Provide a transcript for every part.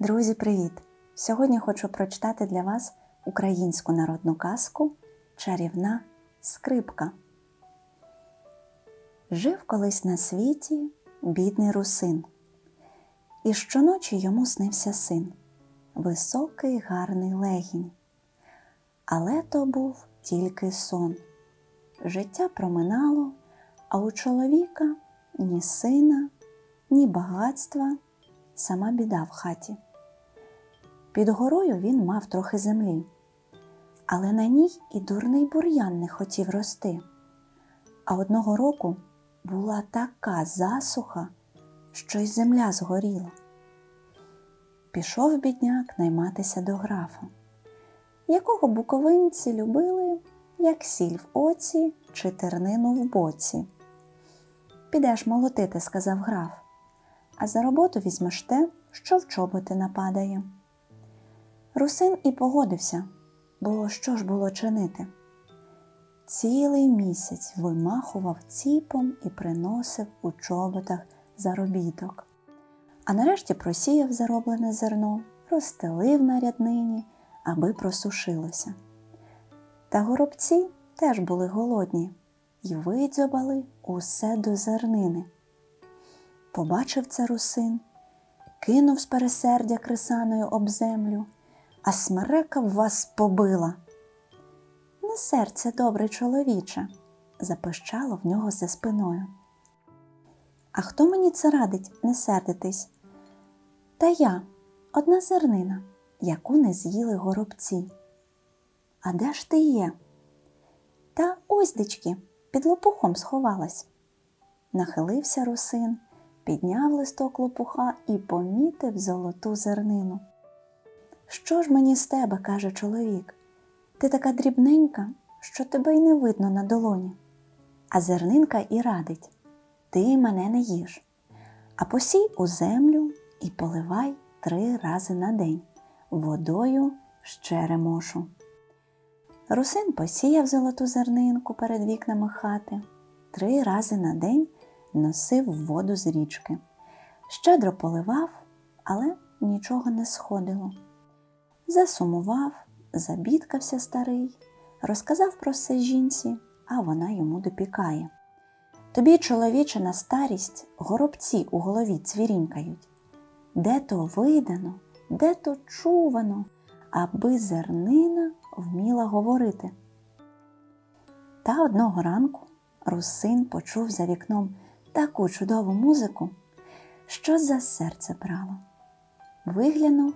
Друзі, привіт! Сьогодні хочу прочитати для вас українську народну казку Чарівна скрипка. Жив колись на світі бідний русин, і щоночі йому снився син, високий гарний легінь. Але то був тільки сон. Життя проминало, а у чоловіка ні сина, ні багатства, сама біда в хаті. Під горою він мав трохи землі, але на ній і дурний бур'ян не хотів рости. А одного року була така засуха, що й земля згоріла. Пішов бідняк найматися до графа, якого буковинці любили, як сіль в оці чи тернину в боці. Підеш молотити, сказав граф, а за роботу візьмеш те, що в чоботи нападає. Русин і погодився, бо що ж було чинити? Цілий місяць вимахував ціпом і приносив у чоботах заробіток. А нарешті просіяв зароблене зерно, розстелив на ряднині, аби просушилося. Та горобці теж були голодні і видзьобали усе до зернини. Побачив це русин, кинув з пересердя крисаною об землю, а смерека вас побила. Не серце добре чоловіче, запищало в нього за спиною. А хто мені це радить не сердитись? Та я, одна зернина, яку не з'їли горобці. А де ж ти є? Та ось дички, під лопухом сховалась. Нахилився русин, підняв листок лопуха і помітив золоту зернину. Що ж мені з тебе, каже чоловік, ти така дрібненька, що тебе й не видно на долоні. А зернинка і радить ти мене не їж, а посій у землю і поливай три рази на день водою з черемошу. Русин посіяв золоту зернинку перед вікнами хати, три рази на день носив воду з річки. Щедро поливав, але нічого не сходило. Засумував, забідкався старий, розказав про все жінці, а вона йому допікає. Тобі, чоловіче, на старість горобці у голові цвірінькають. Де то видано, де то чувано, аби зернина вміла говорити. Та одного ранку русин почув за вікном таку чудову музику, що за серце брало. Виглянув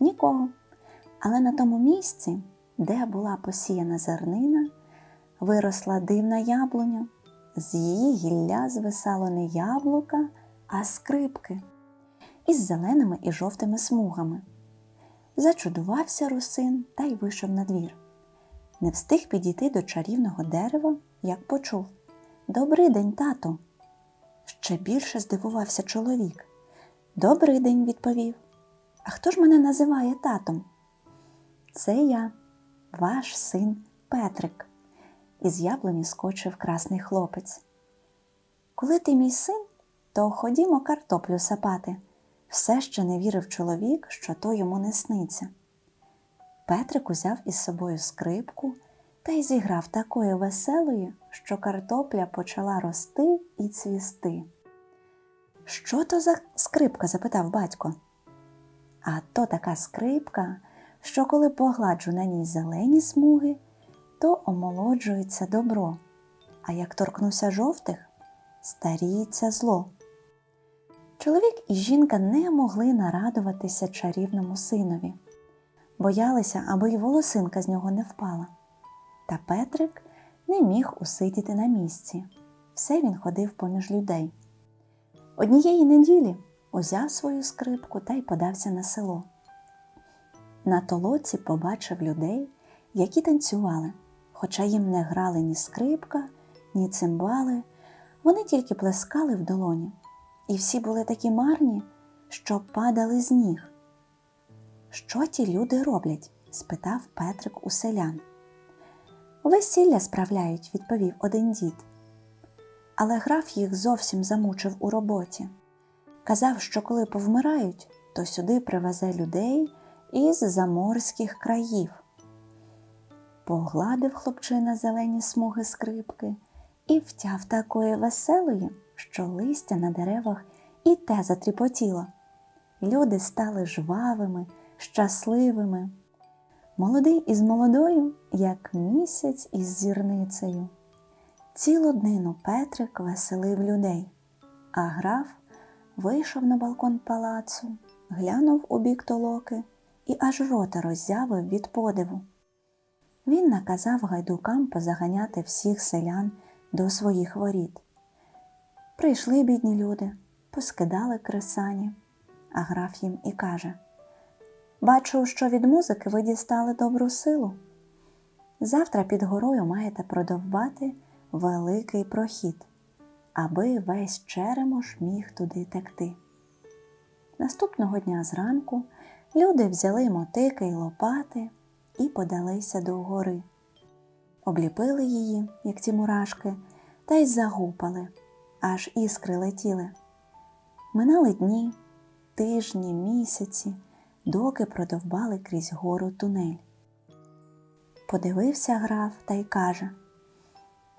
нікого, але на тому місці, де була посіяна зернина, виросла дивна яблуня. З її гілля звисало не яблука, а скрипки із зеленими і жовтими смугами. Зачудувався русин та й вийшов на двір. Не встиг підійти до чарівного дерева, як почув Добрий день, тато. Ще більше здивувався чоловік. Добрий день, відповів. А хто ж мене називає татом? Це я, ваш син Петрик. Із яблуні скочив красний хлопець. Коли ти мій син, то ходімо картоплю сапати. Все ще не вірив чоловік, що то йому не сниться. Петрик узяв із собою скрипку та й зіграв такою веселою, що картопля почала рости і цвісти. Що то за скрипка? запитав батько. А то така скрипка, що коли погладжу на ній зелені смуги, то омолоджується добро, а як торкнуся жовтих, старіється зло. Чоловік і жінка не могли нарадуватися чарівному синові, боялися, аби й волосинка з нього не впала. Та Петрик не міг усидіти на місці. Все він ходив поміж людей. Однієї неділі узяв свою скрипку та й подався на село. На толоці побачив людей, які танцювали, хоча їм не грали ні скрипка, ні цимбали, вони тільки плескали в долоні і всі були такі марні, що падали з ніг. Що ті люди роблять? спитав Петрик у селян. Весілля справляють, відповів один дід. Але граф їх зовсім замучив у роботі. Казав, що коли повмирають, хто сюди привезе людей із заморських країв. Погладив хлопчина зелені смуги скрипки і втяв такої веселої, що листя на деревах і те затріпотіло. Люди стали жвавими, щасливими. Молодий із молодою, як місяць із зірницею. Цілу днину Петрик веселив людей, а граф вийшов на балкон палацу, глянув у бік толоки і аж рота роззявив від подиву. Він наказав гайдукам позаганяти всіх селян до своїх воріт. Прийшли бідні люди, поскидали кресані, а граф їм і каже Бачу, що від музики ви дістали добру силу. Завтра під горою маєте продовбати великий прохід, аби весь черемош міг туди текти. Наступного дня зранку люди взяли мотики й лопати і подалися до гори. Обліпили її, як ті мурашки, та й загупали, аж іскри летіли. Минали дні, тижні, місяці, доки продовбали крізь гору тунель. Подивився граф та й каже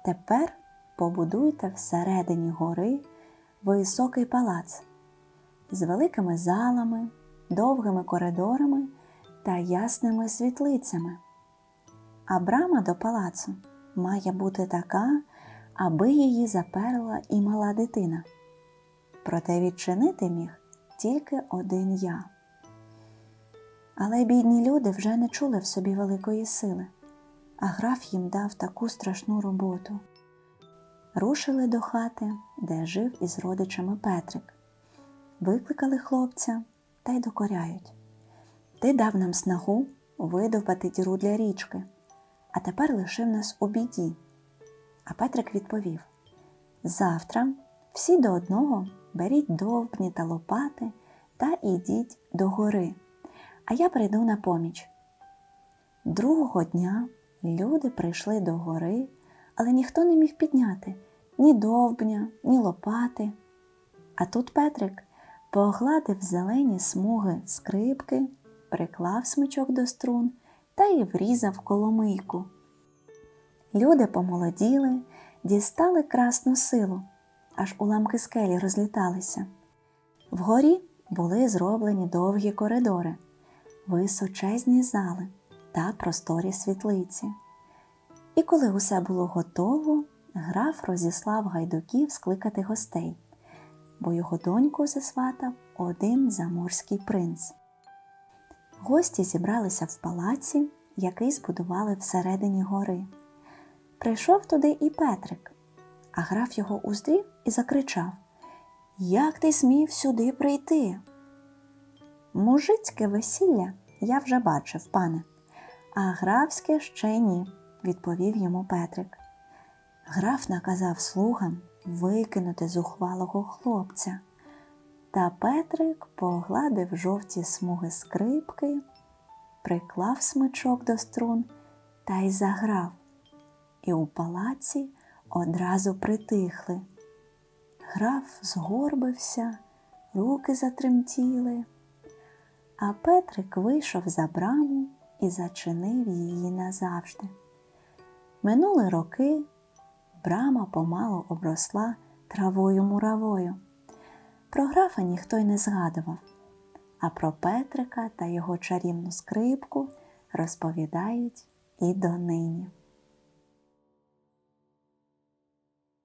Тепер побудуйте всередині гори високий палац з великими залами, довгими коридорами та ясними світлицями. А брама до палацу має бути така, аби її заперла і мала дитина. Проте відчинити міг тільки один я. Але бідні люди вже не чули в собі великої сили, а граф їм дав таку страшну роботу. Рушили до хати, де жив із родичами Петрик. Викликали хлопця та й докоряють. Ти дав нам снагу видовбати діру для річки, а тепер лишив нас у біді. А Петрик відповів: Завтра всі до одного беріть довбні та лопати та ідіть до гори, а я прийду на поміч. Другого дня люди прийшли до гори, але ніхто не міг підняти ні довбня, ні лопати. А тут Петрик погладив зелені смуги скрипки, приклав смичок до струн та й врізав коломийку. Люди помолоділи, дістали красну силу, аж уламки скелі розліталися. Вгорі були зроблені довгі коридори, височезні зали та просторі світлиці. І коли усе було готово, граф розіслав гайдуків скликати гостей, бо його доньку засватав один заморський принц. Гості зібралися в палаці, який збудували всередині гори. Прийшов туди і Петрик, а граф його уздрів і закричав Як ти смів сюди прийти? Мужицьке весілля я вже бачив, пане, а графське ще ні, відповів йому Петрик. Граф наказав слугам викинути зухвалого хлопця. Та Петрик погладив жовті смуги скрипки, приклав смичок до струн та й заграв, і у палаці одразу притихли. Граф згорбився, руки затремтіли, а Петрик вийшов за браму і зачинив її назавжди. Минули роки, брама помалу обросла травою муравою. Про графа ніхто й не згадував, а про Петрика та його чарівну скрипку розповідають і донині.